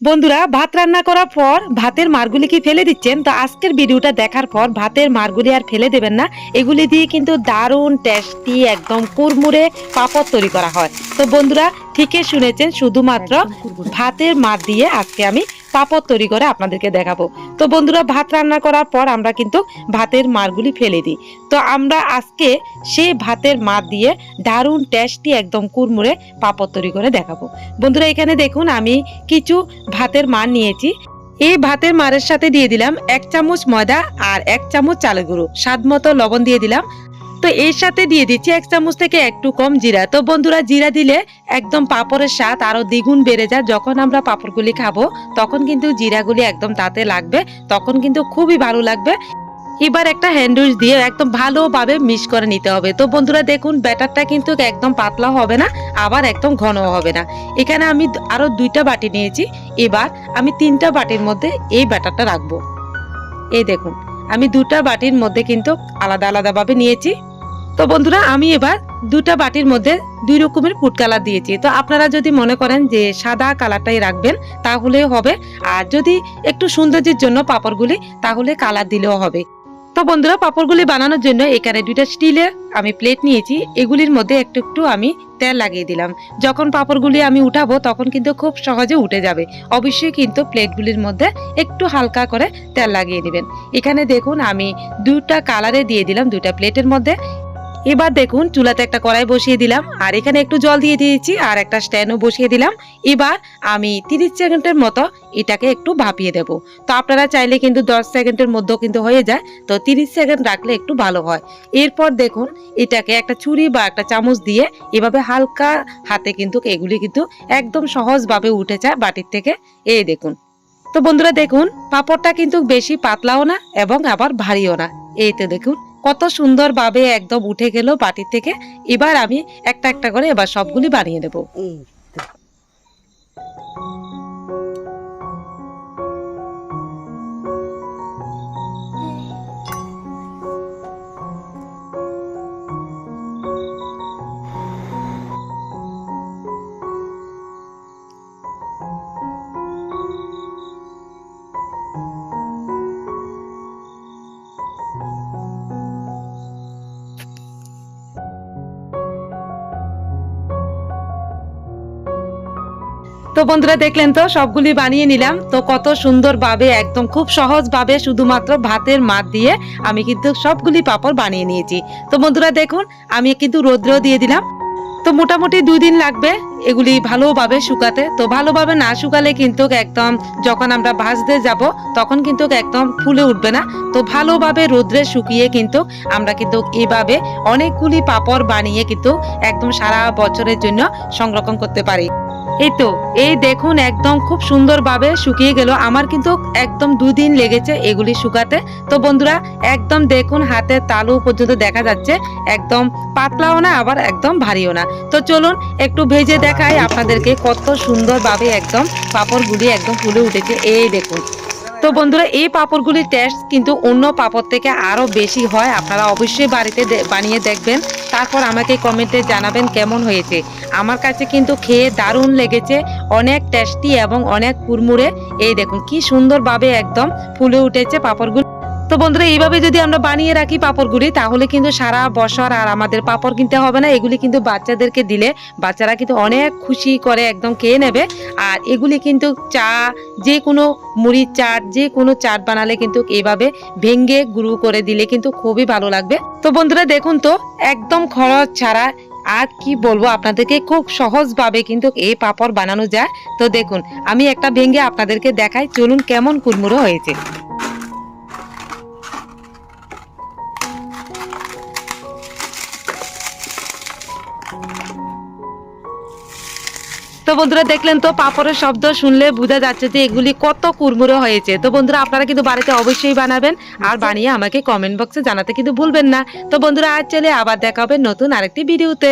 বন্ধুরা ভাত রান্না করার পর ভাতের মারগুলি কি ফেলে দিচ্ছেন? তো আজকের ভিডিওটা দেখার পর ভাতের মারগুলি আর ফেলে দেবেন না। এগুলি দিয়ে কিন্তু দারুণ টেস্টি একদম কুরমুরে পাপড় তৈরি করা হয়। তো বন্ধুরা ঠিকই শুনেছেন শুধুমাত্র ভাতের মার দিয়ে আজকে আমি পাপড় তৈরি করে আপনাদেরকে দেখাবো। তো বন্ধুরা, ভাত রান্না করার পর আমরা কিন্তু ভাতের মারগুলি ফেলে দিই। তো আমরা আজকে সেই ভাতের মার দিয়ে দারুণ টেস্টি একদম কুরমুরে পাপড় তৈরি করে দেখাবো। বন্ধুরা, এখানে দেখুন আমি কিছু ভাতের মার নিয়েছি। এই ভাতের মারের সাথে দিয়ে দিলাম এক চামচ ময়দা আর এক চামচ চালের গুঁড়ো। স্বাদ মতো লবণ দিয়ে দিলাম। তো এর সাথে দিয়ে দিচ্ছি এক চামচ থেকে একটু কম জিরা। তো বন্ধুরা, জিরা দিলে একদম পাপড়ের স্বাদ আরও দ্বিগুণ বেড়ে যায়। যখন আমরা পাপড়গুলি খাব, তখন কিন্তু জিরাগুলি একদম তাতে লাগবে, তখন কিন্তু খুবই ভালো লাগবে। এবার একটা হ্যান্ডউইচ দিয়ে একদম ভালোভাবে মিক্স করে নিতে হবে। তো বন্ধুরা, দেখুন, ব্যাটারটা কিন্তু একদম পাতলা হবে না, আবার একদম ঘনও হবে না। এখানে আমি আরও দুইটা বাটি নিয়েছি। এবার আমি তিনটা বাটির মধ্যে এই ব্যাটারটা রাখব। এই দেখুন, আমি দুটা বাটির মধ্যে কিন্তু আলাদা আলাদাভাবে নিয়েছি। তো বন্ধুরা, আমি এবার দুটা বাটির মধ্যে দুই রকমের ফুড কালার দিয়েছি। তো আপনারা যদি মনে করেন যে সাদা কালারটাই রাখবেন, তাহলে হবে। আর যদি একটু সৌন্দর্যের জন্য পাপড়গুলি, তাহলে কালার দিলেও হবে। তো বন্ধুরা, পাপড়গুলি বানানোর জন্য এখানে দুইটা স্টিলের আমি প্লেট নিয়েছি। এগুলির মধ্যে একটু একটু আমি তেল লাগিয়ে দিলাম। যখন পাপড়গুলি আমি উঠাবো, তখন কিন্তু খুব সহজে উঠে যাবে। অবশ্যই কিন্তু প্লেটগুলির মধ্যে একটু হালকা করে তেল লাগিয়ে নেবেন এখানে দেখুন, আমি দুটা কালারে দিয়ে দিলাম দুটা প্লেটের মধ্যে। এবার দেখুন, চুলাতে একটা কড়াই বসিয়ে দিলাম, আর এখানে একটু জল দিয়ে দিয়েছি, আর একটা স্ট্যান্ডও বসিয়ে দিলাম। এবার আমি তিরিশ সেকেন্ডের মতো এটাকে একটু ভাপিয়ে দেব। তো আপনারা চাইলে কিন্তু দশ সেকেন্ডের মধ্যেও কিন্তু হয়ে যায়, তো তিরিশ সেকেন্ড রাখলে একটু ভালো হয়। এরপর দেখুন, এটাকে একটা ছুরি বা একটা চামচ দিয়ে এভাবে হালকা হাতে কিন্তু এগুলি কিন্তু একদম সহজভাবে উঠে যায় বাটির থেকে। এই দেখুন। তো বন্ধুরা দেখুন, পাপড়টা কিন্তু বেশি পাতলাও না এবং আবার ভারীও না। এই তো দেখুন কত সুন্দরভাবে একদম উঠে গেল বাটির থেকে। এবার আমি একটা একটা করে এবার সবগুলি বানিয়ে দেবো তো। বন্ধুরা দেখলেন তো, সবগুলি বানিয়ে নিলাম। তো কত সুন্দরভাবে, একদম খুব সহজভাবে শুধুমাত্র ভাতের মাত দিয়ে আমি কিন্তু সবগুলি পাপড় বানিয়ে নিয়েছি। তো বন্ধুরা দেখুন, আমি কিন্তু রৌদ্র দিয়ে দিলাম। তো মোটামুটি দিন লাগবে এগুলি ভালোভাবে শুকাতে। তো ভালোভাবে না শুকালে কিন্তু একদম যখন আমরা ভাজতে যাব, তখন কিন্তু একদম ফুলে উঠবে না। তো ভালোভাবে রোদ্রে শুকিয়ে কিন্তু আমরা কিন্তু এভাবে অনেকগুলি পাপড় বানিয়ে কিন্তু একদম সারা বছরের জন্য সংরক্ষণ করতে পারি। এই তো, এই দেখুন একদম খুব সুন্দরভাবে শুকিয়ে গেল। আমার কিন্তু একদম দুদিন লেগেছে এগুলি শুকাতে। তো বন্ধুরা, একদম দেখুন হাতের তালু পর্যন্ত দেখা যাচ্ছে। একদম পাতলাও না, আবার একদম ভারীও না। তো চলুন একটু ভেজে দেখাই আপনাদেরকে কত সুন্দরভাবে একদম পাপড়গুলি একদম ফুলে উঠেছে। এই দেখুন। তো বন্ধুরা, এই পাপড়গুলির টেস্ট কিন্তু অন্য পাপড় থেকে আরও বেশি হয়। আপনারা অবশ্যই বাড়িতে বানিয়ে দেখবেন। তারপর আমাকে কমেন্টে জানাবেন কেমন হয়েছে। আমার কাছে কিন্তু খেয়ে দারুণ লেগেছে। অনেক টেস্টি এবং অনেক কুরমুরে এই দেখুন, কি সুন্দরভাবে একদম ফুলে উঠেছে পাপড়গুলো। তো বন্ধুরা, এইভাবে যদি আমরা বানিয়ে রাখি পাপড়গুলি, তাহলে কিন্তু সারা বছর আর আমাদের পাপড় কিনতে হবে না। এগুলি কিন্তু বাচ্চাদেরকে দিলে বাচ্চারা কিন্তু অনেক খুশি করে একদম খেয়ে নেবে। আর এগুলি কিন্তু চা যে কোনো মুড়ির চাট যে কোনো চাট বানালে কিন্তু এইভাবে ভেঙ্গে গুঁড়ো করে দিলে কিন্তু খুবই ভালো লাগবে। তো বন্ধুরা, দেখুন তো, একদম খরচ ছাড়া আর কি বলব, আপনাদেরকে খুব সহজভাবে কিন্তু এই পাপড় বানানো যায়। তো দেখুন, আমি একটা ভেঙ্গে আপনাদেরকে দেখাই, চলুন কেমন কুড়মুড়ো হয়েছে। তো বন্ধুরা, দেখলেন তো পাপড়ের শব্দ শুনলে বোঝা যাচ্ছে যে এগুলি কত কুরমুরে হয়েছে। তো বন্ধুরা, আপনারা কিন্তু বাড়িতে অবশ্যই বানাবেন আর বানিয়ে আমাকে কমেন্ট বক্সে জানাতে কিন্তু ভুলবেন না। তো বন্ধুরা, আজ চলে আবার দেখা হবে নতুন আরেকটি ভিডিওতে